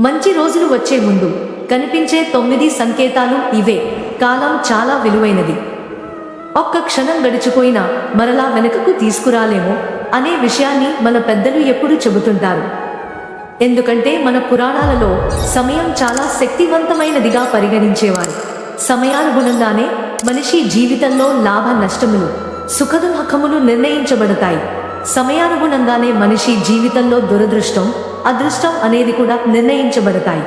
మంచి రోజులు వచ్చే ముందు కనిపించే తొమ్మిది సంకేతాలు ఇవే. కాలం చాలా విలువైనది. ఒక్క క్షణం గడిచిపోయినా మరలా వెనుకకు తీసుకురాలేమో అనే విషయాన్ని మన పెద్దలు ఎప్పుడు చెబుతుంటారు. ఎందుకంటే మన పురాణాలలో సమయం చాలా శక్తివంతమైనదిగా పరిగణించేవారు. సమయానుగుణంగానే మనిషి జీవితంలో లాభ నష్టములు సుఖదుఖములు నిర్ణయించబడతాయి. సమయానుగుణంగానే మనిషి జీవితంలో దురదృష్టం అదృష్టం అనేది కూడా నిర్ణయించబడతాయి.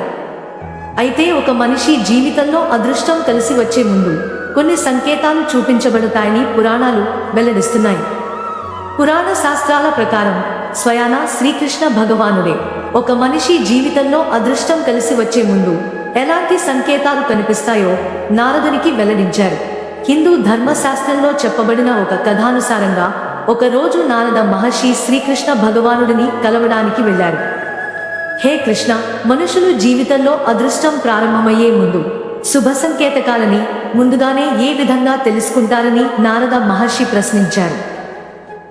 అయితే ఒక మనిషి జీవితంలో అదృష్టం కలిసి వచ్చే ముందు కొన్ని సంకేతాలు చూపించబడతాయని పురాణాలు వెల్లడిస్తున్నాయి. పురాణ శాస్త్రాల ప్రకారం స్వయాన శ్రీకృష్ణ భగవానుడే ఒక మనిషి జీవితంలో అదృష్టం కలిసి వచ్చే ముందు ఎలాంటి సంకేతాలు కనిపిస్తాయో నారదునికి వెల్లడించారు. హిందూ ధర్మశాస్త్రంలో చెప్పబడిన ఒక కథానుసారంగా ఒకరోజు నారద మహర్షి శ్రీకృష్ణ భగవానుడిని కలవడానికి వెళ్ళారు. హే కృష్ణ మనుషులు జీవితంలో అదృష్టం ప్రారంభమయ్యే ముందు శుభ సంకేతకాలని ముందుగానే ఏ విధంగా తెలుసుకుంటారని నారద మహర్షి ప్రశ్నించారు.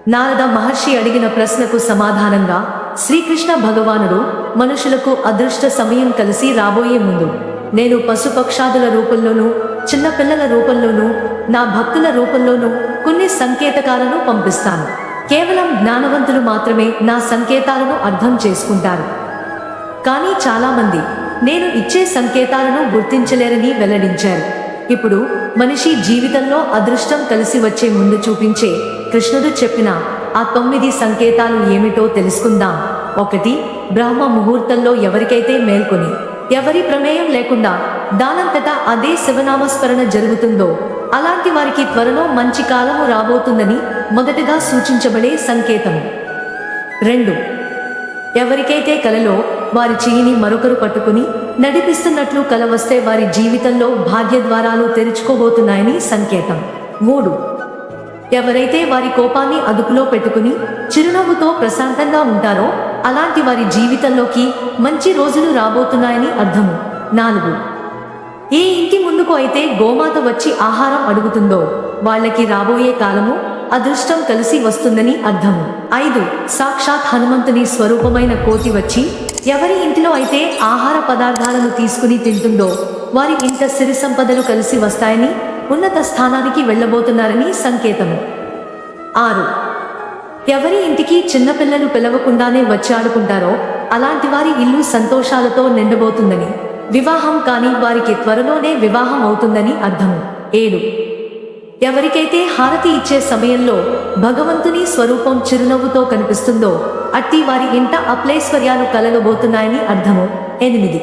నారద మహర్షి అడిగిన ప్రశ్నకు సమాధానంగా శ్రీకృష్ణ భగవానుడు మనుషులకు అదృష్ట సమయం కలిసి రాబోయే ముందు నేను పశుపక్షాదుల రూపంలోనూ చిన్నపిల్లల రూపంలోనూ నా భక్తుల రూపంలోనూ కొన్ని సంకేతకాలను పంపిస్తాను. కేవలం జ్ఞానవంతులు మాత్రమే నా సంకేతాలను అర్థం చేసుకుంటారు. కానీ చాలామంది నేను ఇచ్చే సంకేతాలను గుర్తించలేరని వెల్లడించారు. ఇప్పుడు మనిషి జీవితంలో అదృష్టం కలిసి వచ్చే ముందు చూపించే కృష్ణుడు చెప్పిన ఆ తొమ్మిది సంకేతాలు ఏమిటో తెలుసుకుందాం. ఒకటి బ్రహ్మ ముహూర్తంలో ఎవరికైతే మేల్కొని ఎవరి ప్రమేయం లేకుండా దానంతటా అదే శివనామస్మరణ జరుగుతుందో అలాంటి వారికి త్వరలో మంచి కాలము రాబోతుందని మొదటగా సూచించబడే సంకేతం. రెండు ఎవరికైతే కలలో వారి చెయ్యిని మరొకరు పట్టుకుని నడిపిస్తున్నట్లు కల వస్తే వారి జీవితంలో భాగ్య ద్వారాలు తెరుచుకోబోతున్నాయని సంకేతం. మూడు. ఎవరైతే వారి కోపాన్ని అదుపులో పెట్టుకుని చిరునవ్వుతో ప్రశాంతంగా ఉంటారో అలాంటి వారి జీవితంలోకి మంచి రోజులు రాబోతున్నాయని అర్థము నాలుగు. ఏ ఇంటి ముందుకు అయితే గోమాత వచ్చి ఆహారం అడుగుతుందో వాళ్ళకి రాబోయే కాలము అదృష్టం కలిసి వస్తుందని అర్థము. ఐదు సాక్షాత్ హనుమంతుని స్వరూపమైన కోతి వచ్చి ఎవరి ఇంటిలో అయితే ఆహార పదార్థాలను తీసుకుని తింటుందో వారి ఇంట సిరి సంపదలు కలిసి వస్తాయని ఉన్నత స్థానానికి వెళ్ళబోతున్నారని సంకేతము. ఆరు ఎవరి ఇంటికి చిన్నపిల్లలు పిలవకుండానే వచ్చి ఆడుకుంటారో అలాంటి వారి ఇల్లు సంతోషాలతో నిండబోతుందని వివాహం కాని వారికి త్వరలోనే వివాహం అవుతుందని అర్థము. ఏడు ఎవరికైతే హారతి ఇచ్చే సమయంలో భగవంతుని స్వరూపం చిరునవ్వుతో కనిపిస్తుందో అట్టి వారి ఇంట అప్లైశ్వర్యాలు కలగబోతున్నాయని అర్థము. ఎనిమిది.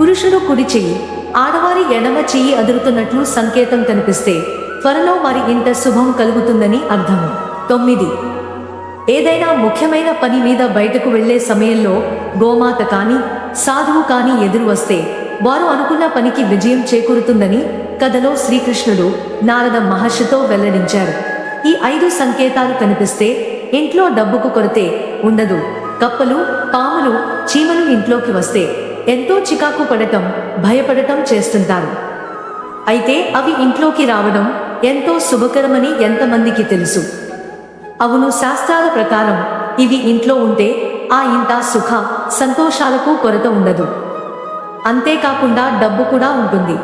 పురుషుడు కుడి చెయ్యి ఆడవారి ఎడమ చెయ్యి అదురుతున్నట్లు సంకేతం కనిపిస్తే త్వరలో వారి ఇంట శుభం కలుగుతుందని అర్థము. తొమ్మిది. ఏదైనా ముఖ్యమైన పని మీద బయటకు వెళ్ళే సమయంలో గోమాత కాని సాధువు కానీ ఎదురు వస్తే వారు అనుకున్న పనికి విజయం చేకూరుతుందని కథలో శ్రీకృష్ణుడు నారద మహర్షితో వెల్లడించారు ఈ ఐదు సంకేతాలు కనిపిస్తే ఇంట్లో డబ్బుకు కొరతే ఉండదు. కప్పలు పాములు చీమలు ఇంట్లోకి వస్తే ఎంతో చికాకు పడటం భయపడటం చేస్తుంటారు. అయితే అవి ఇంట్లోకి రావడం ఎంతో శుభకరమని ఎంతమందికి తెలుసు. అవును శాస్త్రాల ప్రకారం ఇవి ఇంట్లో ఉంటే ఆ ఇంట సుఖ సంతోషాలకు కొరత ఉండదు. అంతేకాకుండా డబ్బు కూడా ఉంటుంది.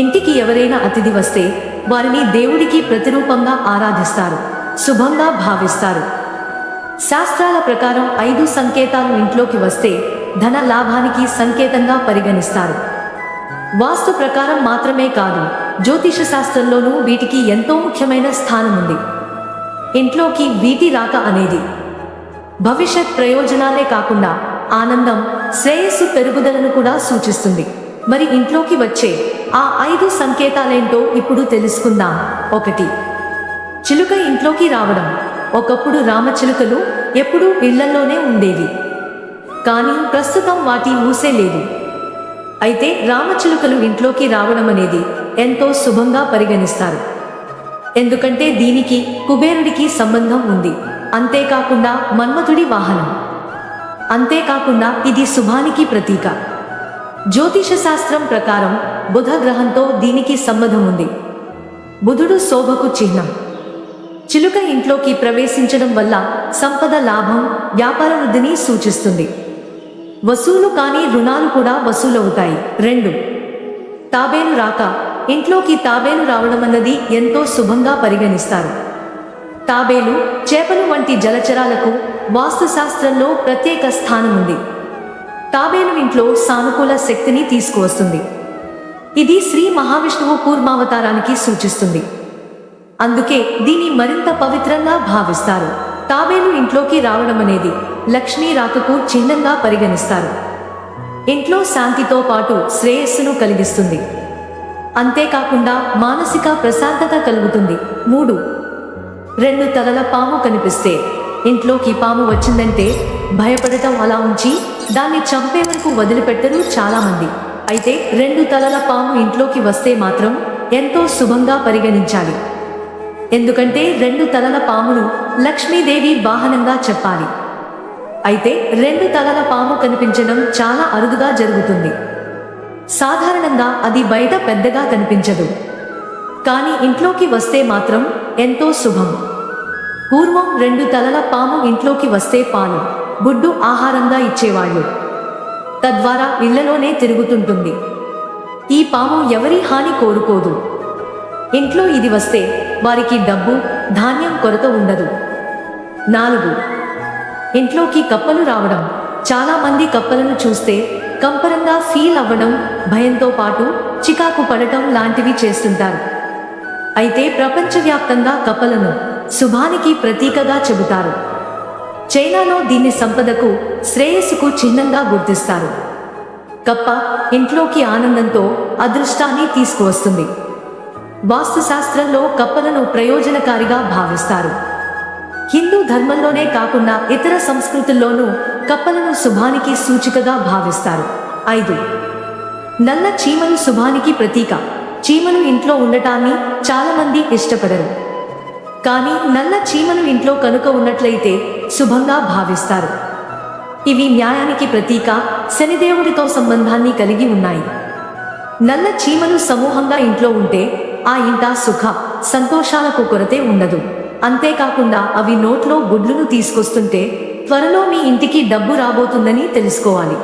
ఇంటికి ఎవరైనా అతిథి వస్తే వారిని దేవుడికి ప్రతిరూపంగా ఆరాధిస్తారు శుభంగా భావిస్తారు. శాస్త్రాల ప్రకారం ఐదు సంకేతాలు ఇంట్లోకి వస్తే ధన లాభానికి సంకేతంగా పరిగణిస్తారు. వాస్తు ప్రకారం మాత్రమే కాదు జ్యోతిష శాస్త్రంలోనూ వీటికి ఎంతో ముఖ్యమైన స్థానం ఉంది ఇంట్లోకి వీటి రాక అనేది భవిష్యత్ ప్రయోజనాలే కాకుండా ఆనందం శ్రేయస్సు పెరుగుదలను కూడా సూచిస్తుంది. మరి ఇంట్లోకి వచ్చే ఆ ఐదు సంకేతాలేంటో ఇప్పుడు తెలుసుకుందాం. ఒకటి చిలుక ఇంట్లోకి రావడం. ఒకప్పుడు రామచిలుకలు ఎప్పుడూ ఇళ్ళలోనే ఉండేవి. కానీ ప్రస్తుతం వాటి ఊసే లేదు. అయితే రామచిలుకలు ఇంట్లోకి రావడం అనేది ఎంతో శుభంగా పరిగణిస్తారు. ఎందుకంటే దీనికి కుబేరుడికి సంబంధం ఉంది. అంతేకాకుండా మన్మథుడి వాహనం. అంతేకాకుండా ఇది శుభానికి ప్రతీక. జ్యోతిష శాస్త్రం ప్రకారం బుధ గ్రహంతో దీనికి సంబంధం ఉంది. బుధుడు శోభకు చిహ్నం. చిలుక ఇంట్లోకి ప్రవేశించడం వల్ల సంపద లాభం వ్యాపార వృద్ధిని సూచిస్తుంది. వసూలు కాని రుణాలు కూడా వసూలవుతాయి. రెండు. తాబేలు రాక ఇంట్లోకి తాబేలు రావడం అన్నది ఎంతో శుభంగా పరిగణిస్తారు. తాబేలు చేపలు వంటి జలచరాలకు వాస్తుశాస్త్రంలో ప్రత్యేక స్థానం ఉంది తాబేలు ఇంట్లో సానుకూల శక్తిని తీసుకువస్తుంది. ఇది శ్రీ మహావిష్ణువు కూర్మావతారానికి సూచిస్తుంది. అందుకే దీన్ని మరింత పవిత్రంగా భావిస్తారు. తాబేలు ఇంట్లోకి రావడం అనేది లక్ష్మీ రాకకు చిహ్నంగా పరిగణిస్తారు. ఇంట్లో శాంతితో పాటు శ్రేయస్సును కలిగిస్తుంది. అంతేకాకుండా మానసిక ప్రశాంతత కలుగుతుంది. మూడు రెండు తలల పాము కనిపిస్తే ఇంట్లోకి పాము వచ్చిందంటే భయపడటం అలా ఉంచి దాన్ని చంపే వరకు వదిలిపెట్టరు చాలామంది. అయితే రెండు తలల పాము ఇంట్లోకి వస్తే మాత్రం ఎంతో శుభంగా పరిగణించాలి. ఎందుకంటే రెండు తలల పామును లక్ష్మీదేవి వాహనంగా చెప్పాలి. అయితే రెండు తలల పాము కనిపించడం చాలా అరుదుగా జరుగుతుంది. సాధారణంగా అది బయట పెద్దగా కనిపించదు. కానీ ఇంట్లోకి వస్తే మాత్రం ఎంతో శుభం. పూర్వం రెండు తలల పాము ఇంట్లోకి వస్తే పాలు. గుడ్డు ఆహారంగా ఇచ్చేవాళ్ళు. తద్వారా ఇళ్ళలోనే తిరుగుతుంటుంది. ఈ పాము ఎవరి హాని కోరుకోదు. ఇంట్లో ఇది వస్తే వారికి డబ్బు ధాన్యం కొరత ఉండదు. నాలుగు. ఇంట్లోకి కప్పలు రావడం. చాలా మంది కప్పలను చూస్తే కంపరంగా ఫీల్ అవ్వడం భయంతో పాటు చికాకు పడటం లాంటివి చేస్తుంటారు. అయితే ప్రపంచవ్యాప్తంగా కప్పలను శుభానికి ప్రతీకగా చెబుతారు. చైనాలో దీన్ని సంపదకు శ్రేయస్సుకు చిహ్నంగా గుర్తిస్తారు. కప్ప ఇంట్లోకి ఆనందంతో అదృష్టాన్ని తీసుకువస్తుంది. వాస్తుశాస్త్రంలో కప్పలను ప్రయోజనకారిగా భావిస్తారు. హిందూ ధర్మంలోనే కాకుండా ఇతర సంస్కృతుల్లోనూ కప్పలను శుభానికి సూచికగా భావిస్తారు. ఐదు. నల్ల చీమలు శుభానికి ప్రతీక. చీమలు ఇంట్లో ఉండటాన్ని చాలామంది ఇష్టపడరు. కానీ నల్ల చీమలు ఇంట్లో కనుక ఉన్నట్లయితే శుభంగా భావిస్తారు. ఇవి న్యాయానికి ప్రతీక శనిదేవుడితో సంబంధాన్ని కలిగి ఉన్నాయి. నల్ల చీమలు సమూహంగా ఇంట్లో ఉంటే ఆ ఇంట సుఖ సంతోషాలకు కొరతే ఉండదు. అంతేకాకుండా అవి నోట్లో గుడ్లును తీసుకొస్తుంటే త్వరలో మీ ఇంటికి డబ్బు రాబోతుందని తెలుసుకోవాలి.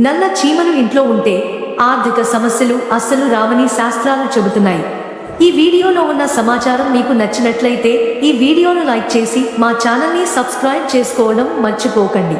నల్ల చీమలు ఇంట్లో ఉంటే ఆర్థిక సమస్యలు అస్సలు రావని శాస్త్రాలు చెబుతున్నాయి. ఈ వీడియోలో ఉన్న సమాచారం మీకు నచ్చినట్లయితే ఈ వీడియోను లైక్ చేసి మా ఛానల్ని సబ్స్క్రైబ్ చేసుకోవడం మర్చిపోకండి.